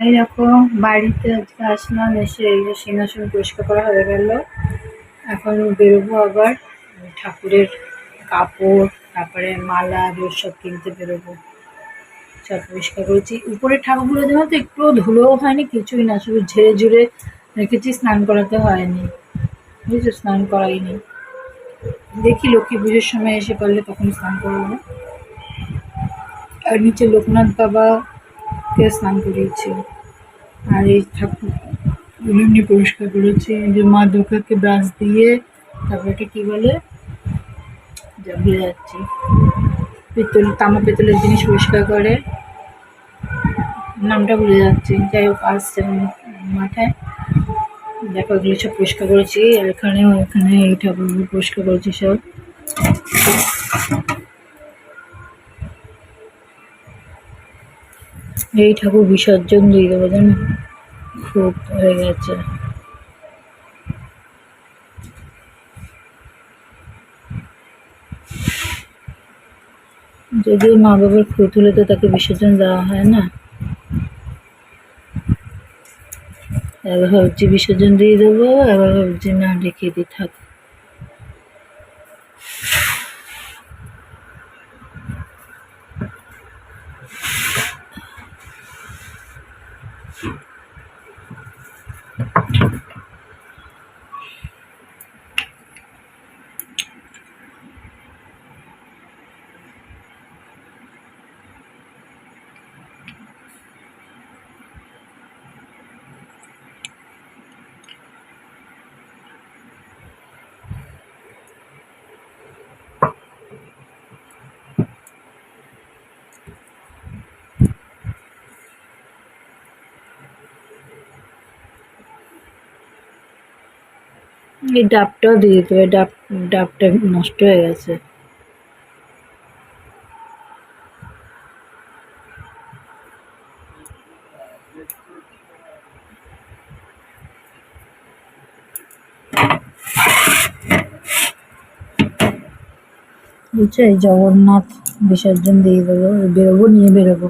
এই দেখো, বাড়িতে আজকে আসলাম, এসে এই যে সিংহাসন পরিষ্কার করা হয়ে গেল। এখন বেরোবো আবার, ঠাকুরের কাপড়, তারপরে মালা এগুলো সব কিনতে বেরোবো। সব পরিষ্কার করেছি। উপরের ঠাকুরগুলো যেন তো একটু ধুলোও হয়নি, কিছুই না, শুধু ঝেড়ে ঝুড়ে রেখেছি, স্নান করাতে হয়নি। বুঝছ স্নান করাইনি দেখি লক্ষ্মী পুজোর সময় এসে পারলে তখন স্নান করব। আর নিচে লোকনাথ বাবাকে স্নান করিয়েছি। আর এই ঠাকুর এমনি পরিষ্কার করেছি যে মা দুর্গাকে ব্রাশ দিয়ে তারপরে এটা কি বলে? যা ভুলে যাচ্ছি। পিতল তামা পেতলের জিনিস পরিষ্কার করে। নামটা ভুলে যাচ্ছি। যাই হোক, আসছে মাথায়। দেখো, এগুলো সব পরিষ্কার করেছি। আর এখানেও এখানে এই ঠাকুরগুলো পরিষ্কার করেছি সব। এই ঠাকুর বিসর্জন দিয়ে দেবো জানো? খুব হয়ে গেছে। যদিও মা বাবার খুঁত হলে তো তাকে বিসর্জন দেওয়া হয় না। এবার ভাবছি বিসর্জন দিয়ে দেবো, এবার ভাবছি না, রেখে দিই থাক। এই ডাবটাও দিয়ে দিতে হবে ডাব, ডাবটা নষ্ট হয়ে গেছে। বুঝছ এই জগন্নাথ বিসর্জন দিয়ে দেবো, বেরোবো, নিয়ে বেরোবো।